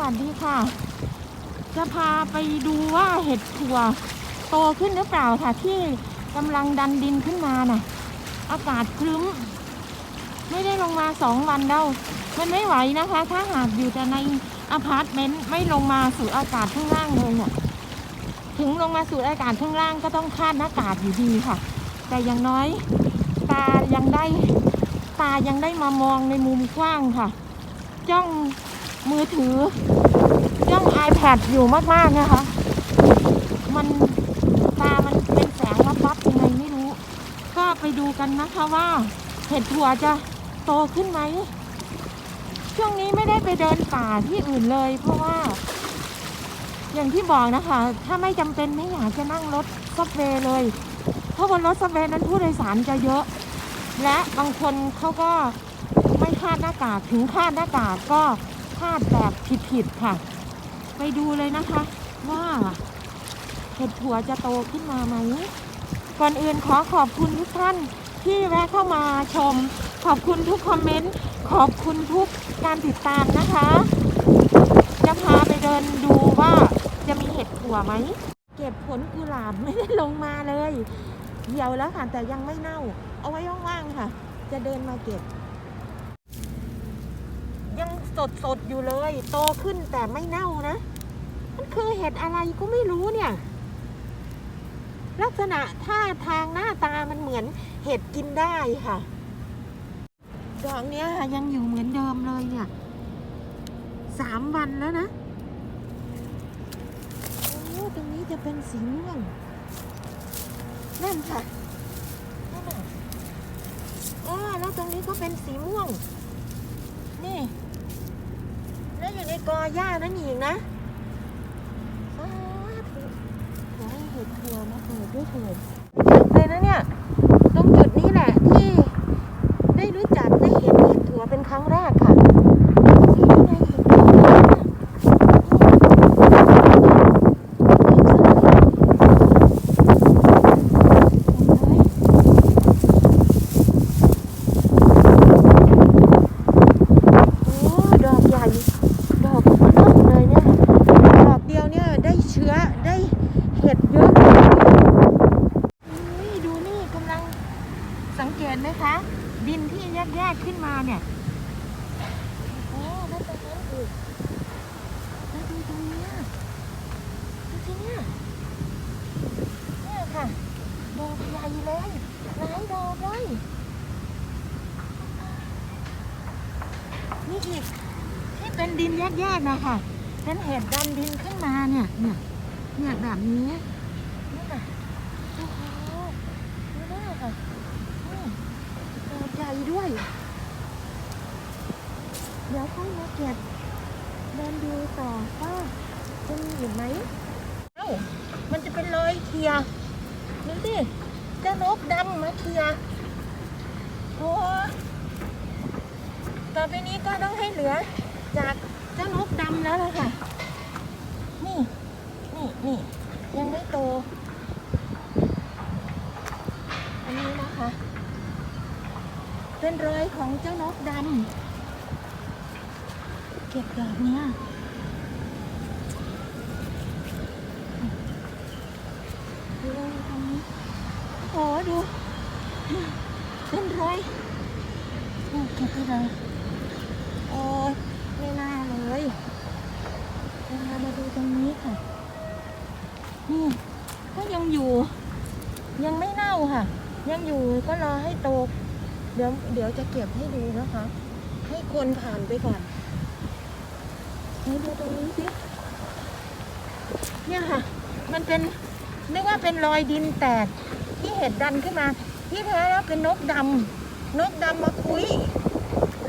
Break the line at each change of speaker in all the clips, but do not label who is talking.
วัสดีค่ะ จะพาไปดูว่าเห็ดถั่วโตขึ้นหรือเปล่าค่ะ ที่กำลังดันดินขึ้นมาน่ะ อากาศครึ้ม ไม่ได้ลงมาสองวันแล้ว มันไม่ไหวนะคะ ถ้าหากอยู่แต่ในอพาร์ตเมนต์ไม่ลงมาสู่อากาศข้างล่างเลยเนี่ยถึงลงมาสู่อากาศข้างล่างก็ต้องคาดหน้ากากอยู่ดีค่ะ แต่อย่างน้อยตายังได้ตายังได้มามองในมุมกว้างค่ะ จ้อง มือถือจ้อง iPad อยู่มากๆนะคะ มันตามันเป็นแสงวับๆยังไงไม่รู้ ก็ไปดูกันนะคะว่าเห็ดถั่วจะโตขึ้นไหม ช่วงนี้ไม่ได้ไปเดินป่าที่อื่นเลย เพราะว่า อย่างที่บอกนะคะ ถ้าไม่จำเป็นไม่อยากจะนั่งรถซับเวย์เลย เพราะบนรถซับเวย์นั้นผู้โดยสารจะเยอะ และบางคนเขาก็ไม่คาดหน้ากากถึงคาดหน้ากากก็ คาดแบบผิดๆค่ะ ไปดูเลยนะคะ ว่าเห็ดถั่วจะโตขึ้นมาไหม ก่อนอื่นขอขอบคุณทุกท่านที่แวะเข้ามาชม ขอบคุณทุกคอมเมนต์ ขอบคุณทุกการติดตามนะคะ จะพาไปเดินดูว่าจะมีเห็ดถั่วไหม เก็บผลกุหลาบไม่ได้ลงมาเลย เหี่ยวแล้วค่ะแต่ยังไม่เน่า เอาไว้ว่างๆค่ะ จะเดินมาเก็บ สดสดๆอยู่เลย โตขึ้นแต่ไม่เน่านะ มันคือเห็ดอะไรก็ไม่รู้เนี่ย ลักษณะท่าทางหน้าตามันเหมือนเห็ดกินได้ค่ะ ดอกเนี้ยค่ะยังอยู่เหมือนเดิมเลยเนี่ยสามวันแล้วนะโอ้ตรงนี้จะเป็นสีม่วงนั่นค่ะนั่นน่ะอ๋อแล้วตรงนี้ก็เป็นสีม่วง อยู่ในกอหญ้านั่นอีกนะสาธุขอให้เห็ดถั่วมาเกิดด้วยเถิดเลยนะเนี่ย ตรงจุดนี้แหละที่ได้รู้จักได้เห็นเห็ดถั่วเป็นครั้งแรกค่ะนี่ไงเห็ดถั่วโอ้ดอกใหญ่ ดอกเริ่มเลยเนี่ย ดอกเดียวเนี่ยได้เชื้อได้เห็ดเยอะเลยนี่ดูนี่กำลังสังเกตไหมคะ ดินที่แยกๆขึ้นมาเนี่ย โอ้ แล้วตรงนั้นอีกแล้วดูตรงเนี้ยดูสิเนี่ยเนี่ยค่ะดอกใหญ่เลยหลายดอกเลยนี่อีกที่เป็นดินแยกๆนะคะเป็นเห็ดดันดินขึ้นมาเนี่ยเนี่ยเนี่ยแบบนี้ค่ะโอ้โหดูหน้าค่ะนี่ดอกใหญ่ด้วย เดี๋ยวค่อยมาเก็บเดินดูต่อว่า จะมีอีกไหมเอ้ามันจะเป็นรอยเคียดูสิเจ้านกดำมาเคียโอ้ต่อไปนี้ก็ต้องให้เหลือ จากเจ้านกดำแล้วล่ะค่ะ นี่นี่นี่ยังไม่โต อันนี้นะคะ เป็นรอยของเจ้านกดำเก็บดอกเนี้ยดูตรงนี้โอ้โห ดูเป็นรอยนี่เก็บไปเลยโอ้ยไม่น่าเลยเรามาดูตรงนี้ค่ะ นี่ก็ยังอยู่ ยังไม่เน่าค่ะ ยังอยู่ก็รอให้โต เดี๋ยวเดี๋ยวจะเก็บให้ดูนะคะ ให้คนผ่านไปก่อนไหนดูตรงนี้สิเนี่ยค่ะ มันเป็นนึกว่าเป็นรอยดินแตก ที่เห็ดดันขึ้นมา ที่แท้แล้วเป็นนกดำนกดำมาคุย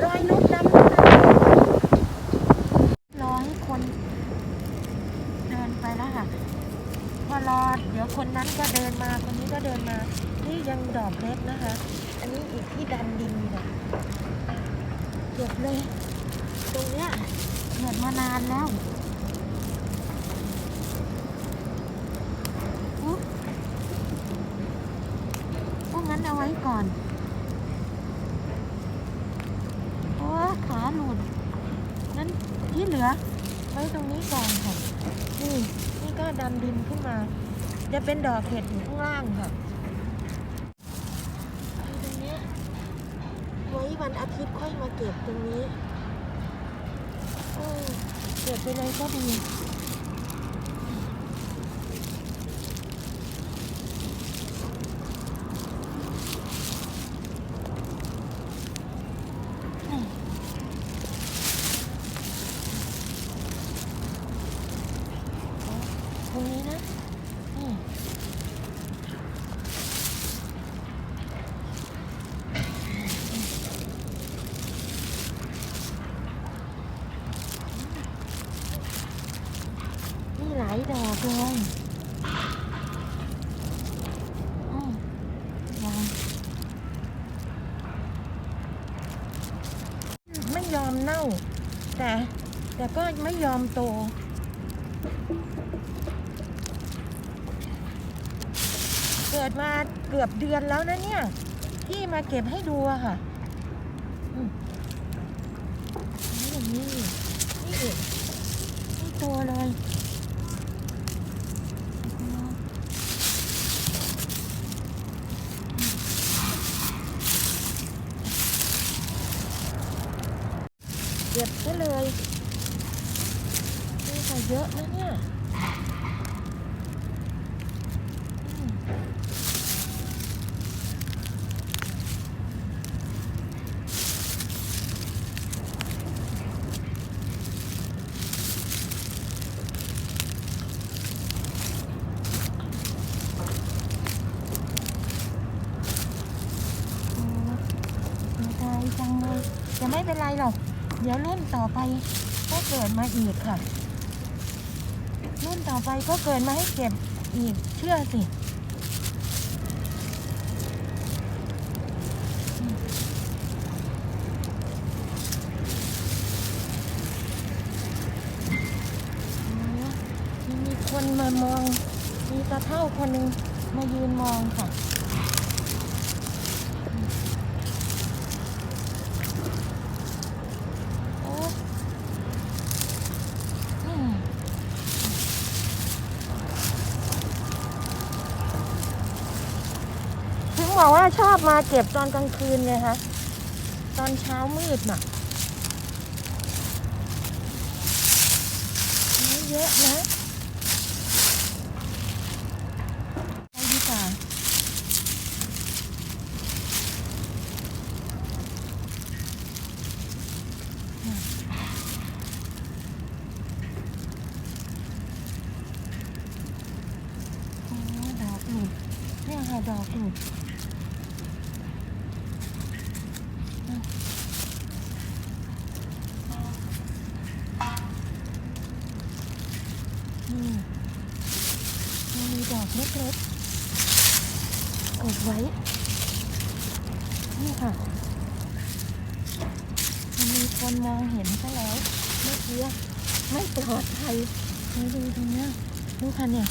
รอยนกดำรอให้คนเดินไปแล้วค่ะพอรอเดี๋ยวคนนั้นก็เดินมาคนนี้ก็เดินมา นี่ยังดอกเล็กนะคะ อันนี้อีกที่ดันดินเนี่ยเก็บเลย ตรงเนี้ยเกิดมานานแล้วอุ๊ยพวกนั้น เอาไว้ก่อนโอ้ขาหลุดนั้นที่เหลือไปว้ตรงนี้ก่อนค่ะ นี่ นี่ก็ดันดินขึ้นมา จะเป็นดอกเห็ดอยู่ข้างล่างค่ะไอ้ตรงเนี้ยไว้วันอาทิตย์ค่อยมาเก็บตรงนี้เออเก็บไปเลยก็ดี ตรงนี้นะนี่นี่หลาย ดอกเลยอืมวางไม่ยอมเน่า แต่แต่ก็ไม่ยอมโตเกิดมาเกือบเดือนแล้วนะเนี่ย ที่มาเก็บให้ดูอะค่ะนี่นี้นี่เด็กนี่โตเลยเก็บซะเลยนี่ค่ะเยอะนะเนี่ยอืมโอ้เสียดายจังเลยจะไม่เป็นไรหรอก เดี๋ยวรุ่นต่อไปก็เกิดมาอีกค่ะ รุ่นต่อไปก็เกิดมาให้เก็บอีกเชื่อสิอืมโอ้มีมีคนมามอง มีตาเท่าคนหนึ่งมายืนมองค่ะ โอ้อืมถึง บอกว่าชอบมาเก็บตอนกลางคืนไงคะ ตอนเช้ามืดน่ะเยอะนะไปดีกว่าโอ้ดอกหลุดเนี่ยค่ะดอกหลุดนี่มันมีดอก เล็กๆกดไว้ นี่ค่ะมันมีคนมองเห็นซะแล้วเมื่อกี้ไม่ปลอดภัยนี่ดูตรงเนี้ยดูค่ะเนี่ย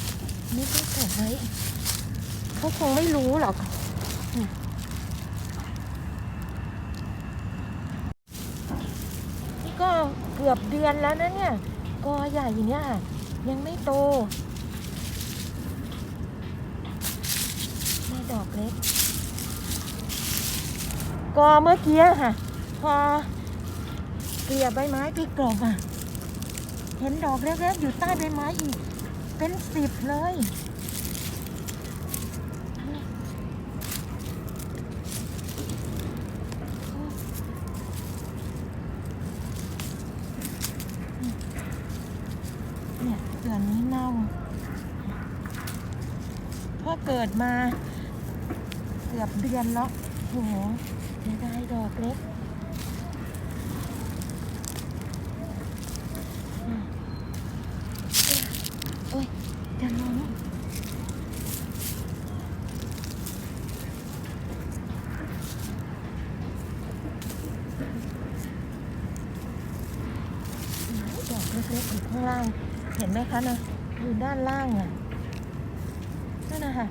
นี่ก็กดไว้เขาคงไม่รู้หรอกนี่ก็เกือบเดือนแล้วนะเนี่ยกอใหญ่เนี่ยยังไม่โตไม่ ดอกเล็ก กอเมื่อกี้ค่ะ พอเกลี่ยใบไม้ไปกลบอะ เห็นดอกเล็กๆอยู่ใต้ใบไม้อีก เป็นสิบเลยเนี่ยส่วนี้เน่าพอเกิดมา เกือบเดือนแล้วโหเสียดายดอกเล็กโอ้ยจะล้มดอกเล็กๆอยู่ข้างล่าง เห็นไหมคะนะอยู่ด้านล่างอะนั่นนะคะ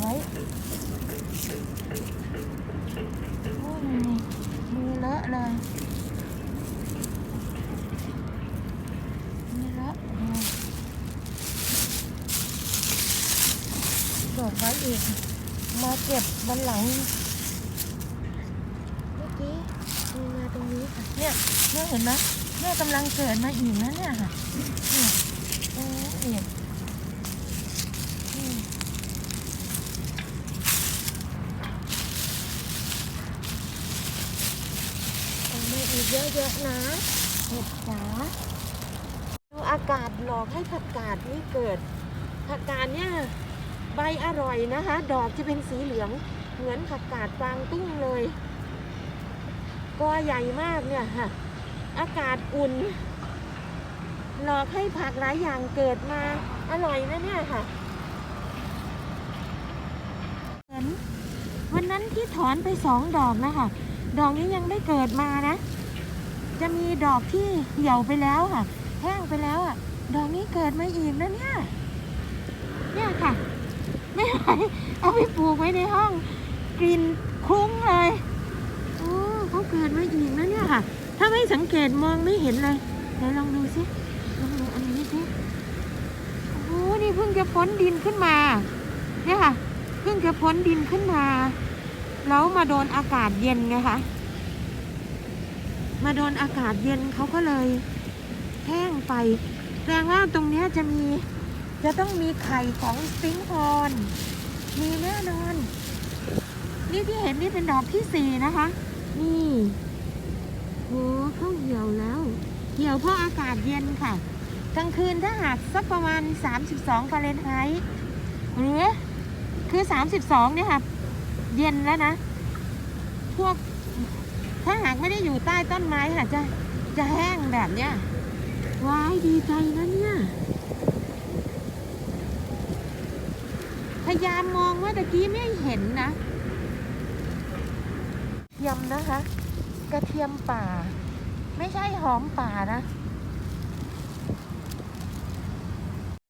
ไว้โอ้ยมือเลอะเลยมือเลอะดอกไว้อีก มาเก็บวันหลังเมื่อกี้มีมาตรงนี้ค่ะเนี่ยเนี่ยเห็นไหมเนี่ยกำลังเกิดมาอีกนะเนี่ยค่ะเนี่ยตรงนี้อีก เยอะๆนะเห็ดจ๋าดูอากาศหลอกให้ผักกาดนี่เกิด ผักกาดเนี่ยใบอร่อยนะคะ ดอกจะเป็นสีเหลืองเหมือนผักกาดฟางตุ้งเลยกอใหญ่มากเนี่ยค่ะ อากาศอุ่น หลอกให้ผักหลายอย่างเกิดมา อร่อยนะเนี่ยค่ะเหมือนวันนั้นที่ถอนไปสองดอกนะคะ ดอกนี้ยังไม่เกิดมานะ จะมีดอกที่เหี่ยวไปแล้วค่ะ แห้งไปแล้วอะ ดอกนี้เกิดมาอีกนะเนี่ย เนี่ยค่ะ ไม่ไหวเอาไปปลูกไว้ในห้อง กลิ่นคุ้งเลยโอ้เขาเกิดมาอีกนะเนี่ยค่ะ ถ้าไม่สังเกตมองไม่เห็นเลยเดี๋ยวลองดูสิลองดูอันนี้สิโอ้นี่เพิ่งจะพ้นดินขึ้นมา เนี่ยค่ะ เพิ่งจะพ้นดินขึ้นมา แล้วมาโดนอากาศเย็นไงคะ มาโดนอากาศเย็นเขาก็เลยแห้งไปแสดงว่าตรงนี้จะมีจะต้องมีไข่ของสิงค์ฮอนมีแน่นอน นี่ที่เห็นนี่เป็นดอกที่สี่นะคะ นี่โหเข้าเหี่ยวแล้ว เหี่ยวเพราะอากาศเย็นค่ะ กลางคืนถ้าหากสักประมาณ 32ฟาเรนไฮต์หรือคือ 32เนี่ยค่ะ เย็นแล้วนะ พวก ถ้าหากไม่ได้อยู่ใต้ต้นไม้ค่ะจะจะแห้งแบบเนี้ยว้ายดีใจนะเนี่ยพยายามมองว่าตะกี้ไม่เห็นนะเทียมนะคะ กระเทียมป่า ไม่ใช่หอมป่านะ